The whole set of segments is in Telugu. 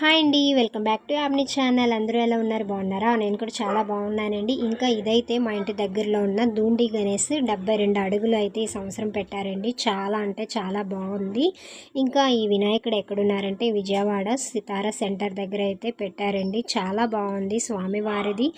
హాయ్ అండి వెల్కమ్ బ్యాక్ టు యాప్ని ఛానల్. అందరూ ఎలా ఉన్నారు? బాగున్నారా? నేను కూడా చాలా బాగున్నానండి. ఇంకా ఇదైతే మా ఇంటి దగ్గరలో ఉన్న దూండి గణేష్ డెబ్బై రెండు అడుగులు అయితే ఈ సంవత్సరం పెట్టారండి. చాలా అంటే చాలా బాగుంది. ఇంకా ఈ వినాయకుడు ఎక్కడున్నారంటే విజయవాడ సితార సెంటర్ దగ్గర అయితే పెట్టారండి. చాలా బాగుంది స్వామివారిది.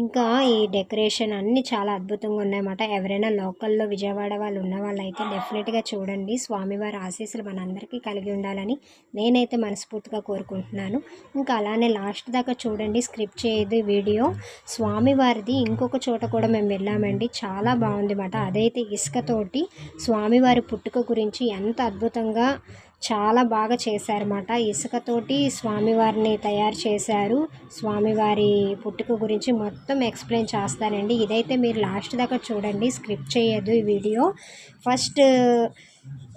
ఇంకా ఈ డెకరేషన్ అన్నీ చాలా అద్భుతంగా ఉన్నాయన్నమాట. ఎవరైనా లోకల్లో విజయవాడ వాళ్ళు ఉన్న వాళ్ళైతే డెఫినెట్గా చూడండి. స్వామివారి ఆశీస్సులు మనందరికీ కలిగి ఉండాలని నేనైతే మనస్ఫూర్తిగా కోరుకుంటున్నాను. ఇంకా అలానే లాస్ట్ దాకా చూడండి స్క్రిప్ట్ చేయదు వీడియో. స్వామివారిది ఇంకొక చోట కూడా మేము వెళ్ళామండి. చాలా బాగుంది అన్నమాట అదైతే ఇసుకతోటి స్వామివారి పుట్టుక గురించి ఎంత అద్భుతంగా చాలా బాగా చేశారన్నమాట. ఇసుకతోటి స్వామివారిని తయారు చేశారు. స్వామివారి పుట్టుక గురించి మొత్తం ఎక్స్ప్లెయిన్ చేస్తారండి. ఇదైతే మీరు లాస్ట్ దాకా చూడండి స్క్రిప్ట్ చేయదు ఈ వీడియో. ఫస్ట్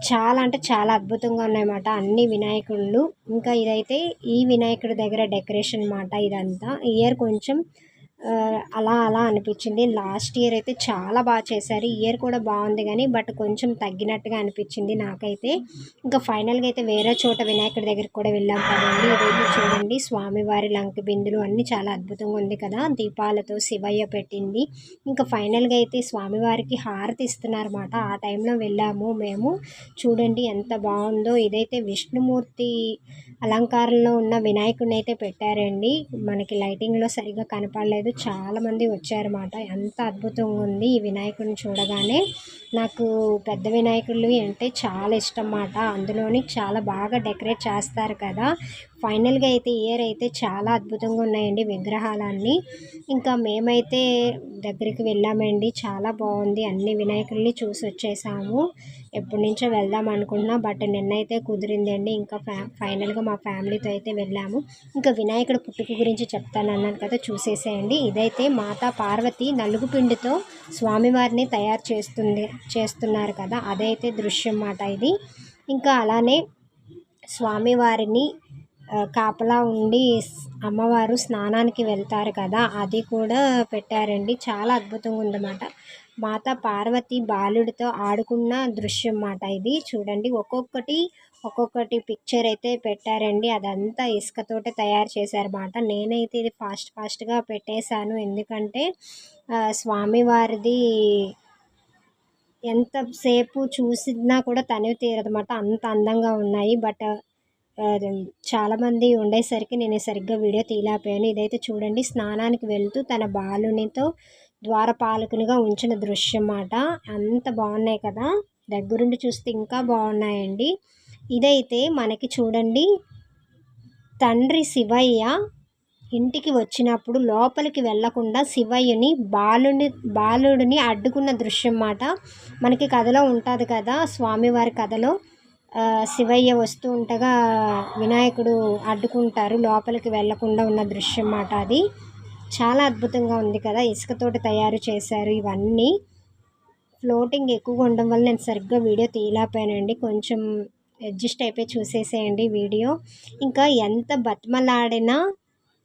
చాలా అంటే చాలా అద్భుతంగా ఉన్నాయన్నమాట. అన్ని వినాయకుళ్ళు. ఇంకా ఇదైతే ఈ వినాయకుడి దగ్గర డెకరేషన్ అన్నమాట ఇదంతా. ఇయర్ కొంచెం అలా అలా అనిపించింది. లాస్ట్ ఇయర్ అయితే చాలా బాగా చేశారు. ఇయర్ కూడా బాగుంది కానీ బట్ కొంచెం తగ్గినట్టుగా అనిపించింది నాకైతే. ఇంకా ఫైనల్గా అయితే వేరే చోట వినాయకుడి దగ్గరికి కూడా వెళ్ళాం కదండి. ఇదైతే చూడండి స్వామివారి లంక బిందులు అన్నీ చాలా అద్భుతంగా ఉంది కదా. దీపాలతో శివయ్య పెట్టింది. ఇంకా ఫైనల్గా అయితే స్వామివారికి హారతి ఇస్తున్నారన్నమాట. ఆ టైంలో వెళ్ళాము మేము. చూడండి ఎంత బాగుందో. ఇదైతే విష్ణుమూర్తి అలంకారంలో ఉన్న వినాయకుడిని అయితే పెట్టారండి. మనకి లైటింగ్లో సరిగా కనపడలేదు. చాలా మంది వచ్చారన్నమాట. ఎంత అద్భుతంగా ఉంది ఈ వినాయకుడిని చూడగానే. నాకు పెద్ద వినాయకుళ్ళు అంటే చాలా ఇష్టం అన్నమాట. అందులోని చాలా బాగా డెకరేట్ చేస్తారు కదా. ఫైనల్గా అయితే ఇయర్ అయితే చాలా అద్భుతంగా ఉన్నాయండి విగ్రహాలన్నీ. ఇంకా మేమైతే దగ్గరికి వెళ్ళామండి. చాలా బాగుంది. అన్ని వినాయకుల్ని చూసి వచ్చేసాము. ఎప్పటి నుంచో వెళ్దాం అనుకున్నా బట్ నిన్నైతే కుదిరిందండి. ఇంకా ఫ్యా ఫైనల్గా మా ఫ్యామిలీతో అయితే వెళ్ళాము. ఇంకా వినాయకుడు పుట్టుక గురించి చెప్తాను అన్నాను కదా చూసేసేయండి. ఇదైతే మాతా పార్వతి నలుగు పిండితో స్వామివారిని తయారు చేస్తుంది చేస్తున్నారు కదా అదైతే దృశ్యం మాట ఇది. ఇంకా అలానే స్వామివారిని కాపలా ఉండి అమ్మవారు స్నానానికి వెళ్తారు కదా అది కూడా పెట్టారండి. చాలా అద్భుతంగా ఉందన్నమాట. మాత పార్వతి బాలుడితో ఆడుకున్న దృశ్యం మాట ఇది. చూడండి ఒక్కొక్కటి ఒక్కొక్కటి పిక్చర్ అయితే పెట్టారండి. అదంతా ఇసుకతోటే తయారు చేశారన్నమాట. నేనైతే ఇది ఫాస్ట్ ఫాస్ట్గా పెట్టేశాను. ఎందుకంటే స్వామివారిది ఎంతసేపు చూసినా కూడా తనివి తీరదన్నమాట. అంత అందంగా ఉన్నాయి. బట్ చాలామంది ఉండేసరికి నేను సరిగ్గా వీడియో తీయలేకపోయాను. ఇదైతే చూడండి స్నానానికి వెళ్తూ తన బాలునితో ద్వారపాలకునిగా ఉంచిన దృశ్యం మాట అంత బాగున్నాయి కదా. దగ్గరుండి చూస్తే ఇంకా బాగున్నాయండి. ఇదైతే మనకి చూడండి తండ్రి శివయ్య ఇంటికి వచ్చినప్పుడు లోపలికి వెళ్ళకుండా శివయ్యని బాలుని బాలుడిని అడ్డుకున్న దృశ్యం మాట మనకి కథలో ఉంటుంది కదా స్వామివారి కథలో. శివయ్య వస్తూ ఉండగా వినాయకుడు అడ్డుకుంటారు. లోపలికి వెళ్ళకుండా ఉన్న దృశ్యం మాట అది. చాలా అద్భుతంగా ఉంది కదా. ఇసుకతోటి తయారు చేశారు ఇవన్నీ. ఫ్లోటింగ్ ఎక్కువగా ఉండడం వల్ల నేను సరిగ్గా వీడియో తీయలేకపోయానండి. కొంచెం అడ్జస్ట్ అయిపోయి చూసేసేయండి వీడియో. ఇంకా ఎంత బతిమలాడినా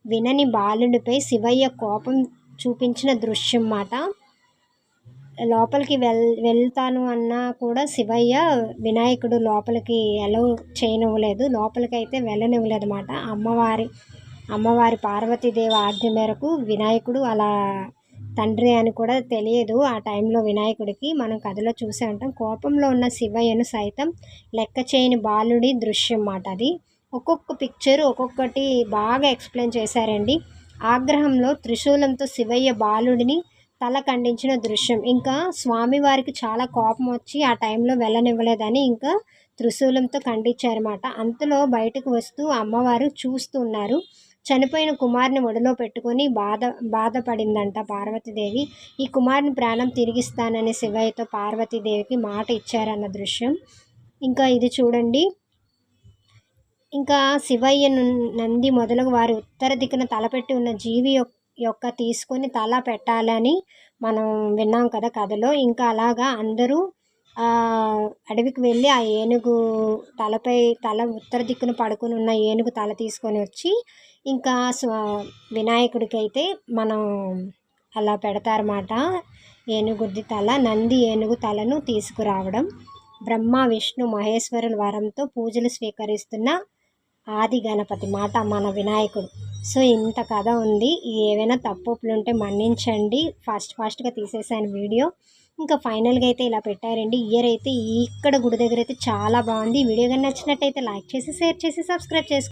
వినని బాలుడిపై శివయ్య కోపం చూపించిన దృశ్యం మాట. లోపలికి వెల్ వెళ్తాను అన్నా కూడా శివయ్య వినాయకుడు లోపలికి ఎలవ్ చేయనివ్వలేదు. లోపలికి అయితే వెళ్ళనివ్వలేదు అనమాట అమ్మవారి అమ్మవారి పార్వతీదేవి ఆజ్ఞ మేరకు వినాయకుడు అలా తండ్రి అని కూడా తెలియదు. ఆ టైంలో వినాయకుడికి మనం కథలో చూసే ఉంటాం. కోపంలో ఉన్న శివయ్యను సైతం లెక్క చేయని బాలుడి దృశ్యం మాట అది. ఒక్కొక్క పిక్చర్ ఒక్కొక్కటి బాగా ఎక్స్ప్లెయిన్ చేశారండి. ఆగ్రహంలో త్రిశూలంతో శివయ్య బాలుడిని తల ఖండించిన దృశ్యం. ఇంకా స్వామివారికి చాలా కోపం వచ్చి ఆ టైంలో వెళ్ళనివ్వలేదని ఇంకా త్రిశూలంతో ఖండించారన్నమాట. అంతలో బయటకు వస్తూ అమ్మవారు చూస్తున్నారు. చనిపోయిన కుమారుని ఒడిలో పెట్టుకొని బాధ బాధపడిందంట పార్వతీదేవి. ఈ కుమారుని ప్రాణం తిరిగిస్తానని శివయ్యతో పార్వతీదేవికి మాట ఇచ్చారన్న దృశ్యం. ఇంకా ఇది చూడండి. ఇంకా శివయ్య నంది మొదలగు వారి ఉత్తర దిక్కున తలపెట్టి ఉన్న జీవి యొక్క యొక్క తీసుకొని తల పెట్టాలని మనం విన్నాం కదా కథలో. ఇంకా అలాగా అందరూ అడవికి వెళ్ళి ఆ ఏనుగు తలపై తల ఉత్తర దిక్కున పడుకుని ఉన్న ఏనుగు తల తీసుకొని వచ్చి ఇంకా స్వ వినాయకుడికి అయితే మనం అలా పెడతారన్నమాట. ఏనుగుది తల నంది ఏనుగు తలను తీసుకురావడం. బ్రహ్మ విష్ణు మహేశ్వరుల వరంతో పూజలు స్వీకరిస్తున్న ఆది గణపతి మాట మన వినాయకుడు. సో ఇంత కథ ఉంది. ఏవైనా తప్పులు ఉంటే మన్నించండి. ఫాస్ట్ ఫాస్ట్గా తీసేసాను వీడియో. ఇంకా ఫైనల్గా అయితే ఇలా పెట్టారండి. ఇయర్ అయితే ఇక్కడ గుడి దగ్గర అయితే చాలా బాగుంది. ఈ వీడియో కానీ నచ్చినట్టయితే లైక్ చేసి షేర్ చేసి సబ్స్క్రైబ్ చేసుకోండి.